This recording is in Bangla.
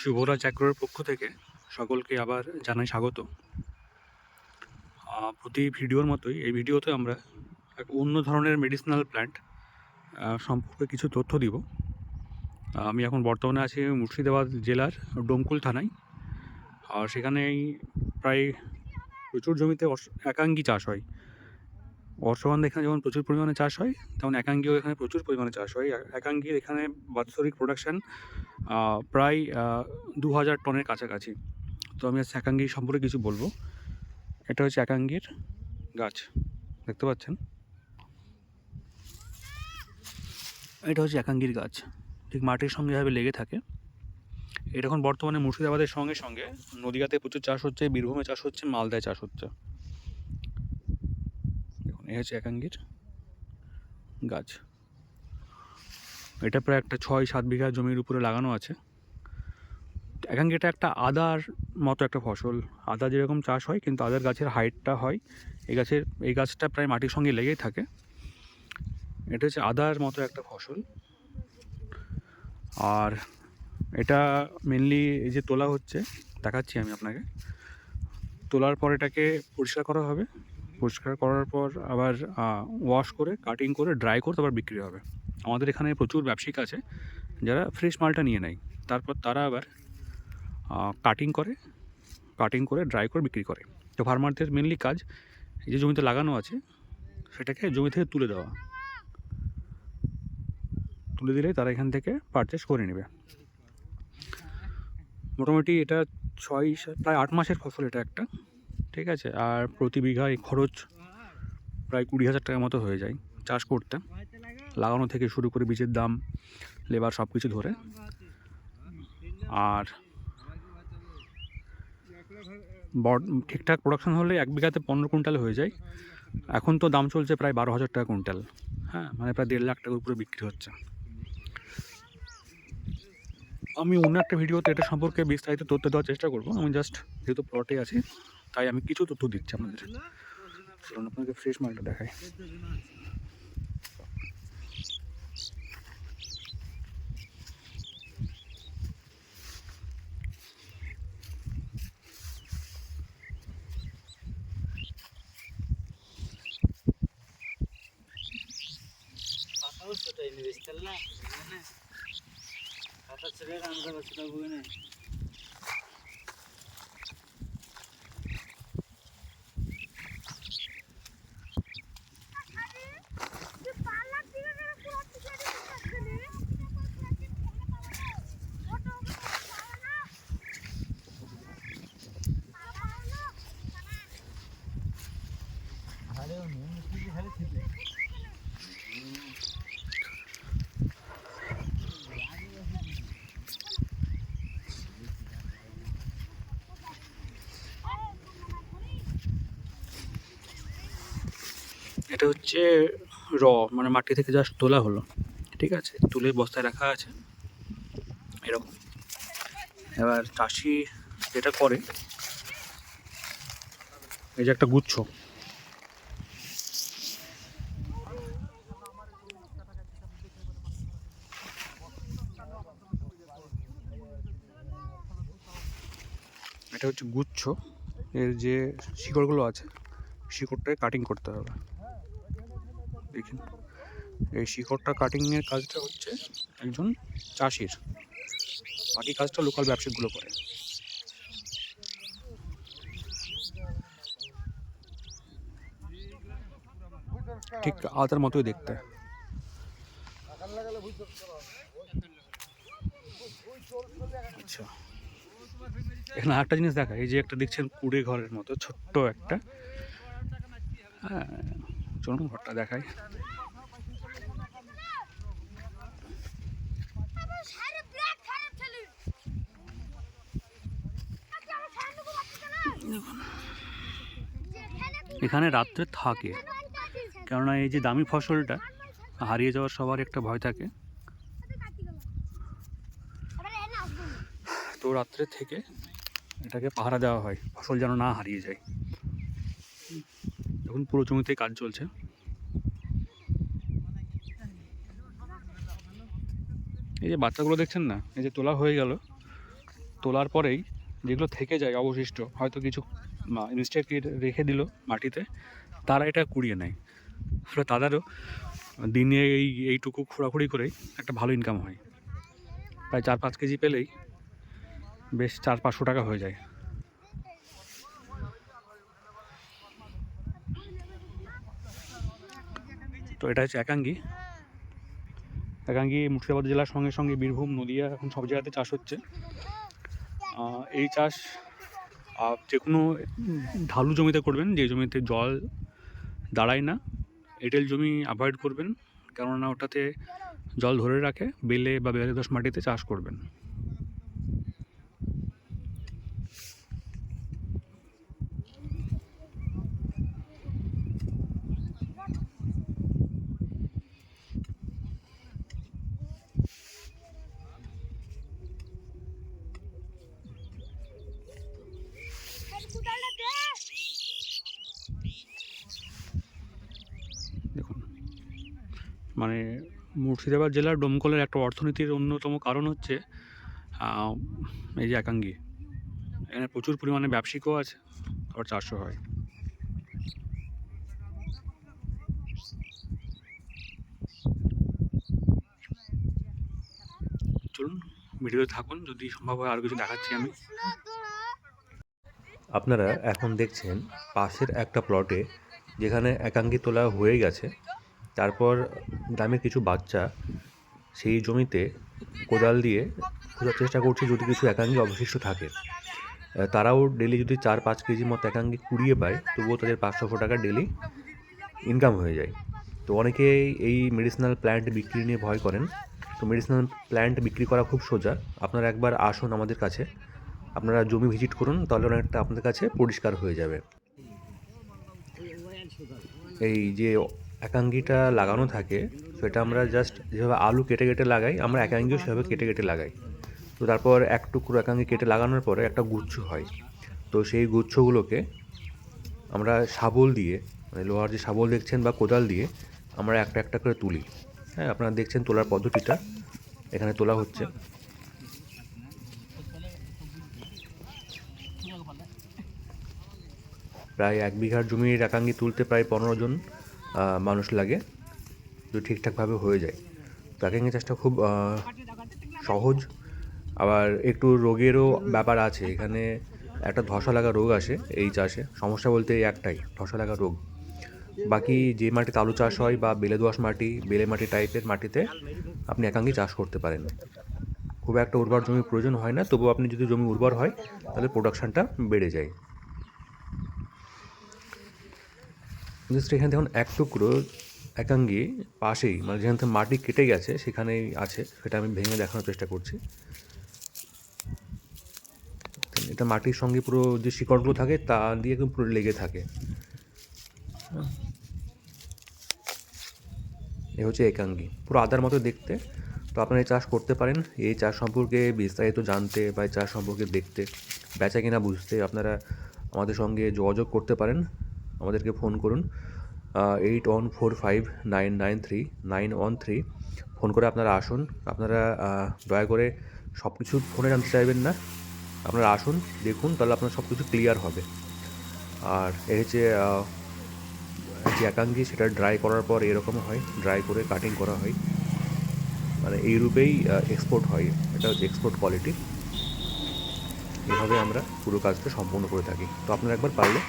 শুভরাজ অ্যাগ্রোর পক্ষ থেকে সকলকে আবার জানাই স্বাগত। প্রতি ভিডিওর মতোই এই ভিডিওতে আমরা এক অন্য ধরনের মেডিসিনাল প্ল্যান্ট সম্পর্কে কিছু তথ্য দিব। আমি এখন বর্তমানে আছি মুর্শিদাবাদ জেলার ডোমকুল থানায়। আর সেখানেই প্রায় প্রচুর জমিতে একাঙ্গি চাষ হয়। অশ্বগন্ধা এখানে যেমন প্রচুর পরিমাণে চাষ হয় তেমন একাঙ্গিও এখানে প্রচুর পরিমাণে চাষ হয়। একাঙ্গির এখানে বাৎসরিক প্রোডাকশান প্রায় দু হাজার টনের কাছাকাছি। তো আমি আজ একাঙ্গি সম্পর্কে কিছু বলব। এটা হচ্ছে একাঙ্গির গাছ। দেখতে পাচ্ছেন? এটা হচ্ছে একাঙ্গির গাছ। ঠিক মাটির সঙ্গে এভাবে লেগে থাকে। এটা এখন বর্তমানে মুর্শিদাবাদের সঙ্গে সঙ্গে নদীয়াতে প্রচুর চাষ হচ্ছে, বীরভূমে চাষ হচ্ছে, মালদায় চাষ হচ্ছে। এই হচ্ছে একাঙ্গির গাছ। এটা প্রায় একটা ছয় সাত বিঘা জমির উপরে লাগানো আছে। একাঙ্গি এটা একটা আদার মতো একটা ফসল। আদা যেরকম চাষ হয়, কিন্তু আদার গাছের হাইটটা হয়। এই গাছের, এই গাছটা প্রায় মাটির সঙ্গে লেগেই থাকে। এটা হচ্ছে আদার মতো একটা ফসল। আর এটা মেনলি এই যে তোলা হচ্ছে, দেখাচ্ছি আমি আপনাকে। তোলার পর এটাকে পরিষ্কার করা হবে। পরিষ্কার করার পর আবার ওয়াশ করে কাটিং করে ড্রাই করে তারপর বিক্রি হবে। আমাদের এখানে প্রচুর ব্যবসায়িক আছে, যারা ফ্রেশ মালটা নিয়ে নেয়। তারপর তারা আবার কাটিং করে কাটিং করে ড্রাই করে বিক্রি করে। তো ফার্মারদের মেনলি কাজ, এই যে জমিতে লাগানো আছে, সেটাকে জমি থেকে তুলে দেওয়া। তুলে দিলে তারা এখান থেকে পারচেস করে নেবে। মোটামুটি এটা ছয় প্রায় আট মাসের ফসল এটা একটা। ঠিক আছে? আর প্রতি বিঘায় খরচ প্রায় কুড়ি হাজার টাকার মতো হয়ে যায় চাষ করতে। লাগানো থেকে শুরু করে বীজের দাম, লেবার সব কিছু ধরে। আর ঠিকঠাক প্রোডাকশন হলে এক বিঘাতে পনেরো কুইন্টাল হয়ে যায়। এখন তো দাম চলছে প্রায় বারো হাজার টাকা কুইন্টাল। হ্যাঁ মানে প্রায় দেড় লাখ টাকার উপরে বিক্রি হচ্ছে। আমি অন্য একটা ভিডিওতে এটা সম্পর্কে বিস্তারিত তথ্য দেওয়ার চেষ্টা করব। আমি জাস্ট যেহেতু প্লটে আছি তাই আমি কিছু তথ্য দিচ্ছি আপনাদের। চলুন আপনাকে ফ্রেশ মালটা দেখাই। পাতাও ছোটাই নেবে তেল না এটা হচ্ছে র মানে মাটি থেকে জাস্ট তোলা হলো, ঠিক আছে? তুলে বস্তায় রাখা আছে, এরকম। এবার চাষি যেটা করে, এই যে একটা গুচ্ছ এটা হচ্ছে গুচ্ছ। এর যে শিকড়গুলো আছে, শিকড়টাকে কাটিং করতে হবে। দেখুন, এই শিকড়টা কাটিংয়ের কাজটা হচ্ছে একজন চাষির। বাকি কাজটা লোকাল ব্যবসায়িকগুলো করে। ঠিক আদার মতোই দেখতে। আচ্ছা। এখানে আরেকটা জিনিস দেখা, এই যে একটা দেখছেন কুড়ে ঘরের মতো, ছোট্ট একটা। হ্যাঁ চলুন ঘরটা দেখাই। এখানে রাত্রে থাকে, কেননা এই যে দামি ফসলটা হারিয়ে যাওয়ার সবার একটা ভয় থাকে। রাত্রে থেকে এটাকে পাহারা দেওয়া হয়, ফসল যেন না হারিয়ে যায়। এখন পুরো জমিতে কাজ চলছে। এই যে বাচ্চাগুলো দেখছেন না, এই যে তোলা হয়ে গেল। তোলার পরেই যেগুলো থেকে যায় অবশিষ্ট, হয়তো কিছু ইনস্টেক রেখে দিল মাটিতে, তারা এটা কুড়িয়ে নেয়। ফলে তাদেরও দিনে এই, এইটুকু খোঁড়াখুড়ি করেই একটা ভালো ইনকাম হয়। প্রায় চার পাঁচ কেজি পেলেই বেশ চার পাঁচশো টাকা হয়ে যায়। তো এটা হচ্ছে একাঙ্গি। একাঙ্গি মুর্শিদাবাদ জেলার সঙ্গে সঙ্গে বীরভূম, নদিয়া এখন সব জায়গাতে চাষ হচ্ছে। এই চাষ যে কোনো ঢালু জমিতে করবেন, যে জমিতে জল দাঁড়ায় না, এঁটেল জমি অ্যাভয়েড করবেন। কেননা ওটাতে জল ধরে রাখে, বেলে বা বেলে দোষ মাটিতে চাষ করবেন দেখুন মানে মুর্শিদাবাদ জেলার ডোমকলের একটা অর্থনীতির অন্যতম কারণ হচ্ছে এই যে একাঙ্গি। এখানে প্রচুর পরিমাণে ব্যবসায়িকও আছে আর চাষও হয়। চলুন, ভিডিওতে থাকুন, যদি সম্ভব হয় আরও কিছু দেখাচ্ছি আমি। আপনারা এখন দেখছেন পাশের একটা প্লটে যেখানে একাঙ্গি তোলা হয়ে গেছে। তারপর গ্রামের কিছু বাচ্চা সেই জমিতে কোদাল দিয়ে খোঁজার চেষ্টা করছে যদি কিছু একাঙ্গি অবশিষ্ট থাকে। তারাও ডেলি যদি চার পাঁচ কেজি মতো একাঙ্গি কুড়িয়ে পায়, তবুও তাদের পাঁচশো টাকা ডেলি ইনকাম হয়ে যায়। তো অনেকেই এই মেডিসিনাল প্ল্যান্ট বিক্রি নিয়ে ভয় করেন। তো মেডিসিনাল প্ল্যান্ট বিক্রি করা খুব সোজা। আপনারা একবার আসুন আমাদের কাছে। আপনারা জমি ভিজিট করুন, তাহলে অনেকটা আপনাদের কাছে পরিষ্কার হয়ে যাবে। এই যে একাঙ্গিটা লাগানো থাকে সেটা আমরা জাস্ট যেভাবে আলু কেটে কেটে লাগাই, আমরা একাঙ্গিও সেভাবে কেটে কেটে লাগাই। তো তারপর এক টুকরো একাঙ্গি কেটে লাগানোর পরে একটা গুচ্ছ হয়। তো সেই গুচ্ছগুলোকে আমরা শাবল দিয়ে মানে লোহার যে শাবল দেখছেন বা কোদাল দিয়ে আমরা একটা একটা করে তুলি। হ্যাঁ আপনারা দেখছেন তোলার পদ্ধতিটা, এখানে তোলা হচ্ছে। প্রায় এক বিঘার জমির একাঙ্গি তুলতে প্রায় পনেরো জন মানুষ লাগে যদি ঠিকঠাকভাবে হয়ে যায়। একাঙ্গি চাষটা খুব সহজ। আবার একটু রোগেরও ব্যাপার আছে। এখানে একটা ধসা লাগা রোগ আসে এই চাষে। সমস্যা বলতে এই একটাই, ধসা লাগা রোগ। বাকি যে মাটিতে আলু চাষ হয় বা বেলে দোআঁশ মাটি, বেলে মাটি টাইপের মাটিতে আপনি একাঙ্গি চাষ করতে পারেন। খুব একটা উর্বর জমির প্রয়োজন হয় না, তবুও আপনি যদি জমি উর্বর হয়, তাহলে প্রোডাকশানটা বেড়ে যায়। জাস্ট এখানে দেখুন, এক টুকরো একাঙ্গি পাশেই মানে যেখান থেকে মাটি কেটে গেছে, সেখানেই আছে। সেটা আমি ভেঙে দেখানোর চেষ্টা করছি। এটা মাটির সঙ্গে পুরো যে শিকড়গুলো থাকে, তা দিয়ে কিন্তু পুরো লেগে থাকে। এ হচ্ছে একাঙ্গি। পুরো আদার মতো দেখতে। তো আপনারা এই চাষ করতে পারেন। এই চাষ সম্পর্কে বিস্তারিত জানতে বা এই চাষ সম্পর্কে দেখতে, বেচা কিনা বুঝতে আপনারা আমাদের সঙ্গে যোগাযোগ করতে পারেন। আমাদেরকে ফোন করুন eight one four five nine nine three nine one three phone করে আপনারা আসুন, আপনারা দয়া করে সব কিছু ফোনে জানতে চাইবেন না। আপনারা আসুন, দেখুন, তাহলে আপনার সব কিছু ক্লিয়ার হবে। আর এই হচ্ছে যে একাঙ্গি, সেটা ড্রাই করার পর এরকম হয় ড্রাই করে কাটিং করা হয়। মানে এই রূপেই এক্সপোর্ট হয়। এটা হচ্ছে এক্সপোর্ট কোয়ালিটি এভাবে আমরা পুরো কাজটা সম্পূর্ণ করে থাকি। তো আপনারা একবার পারলে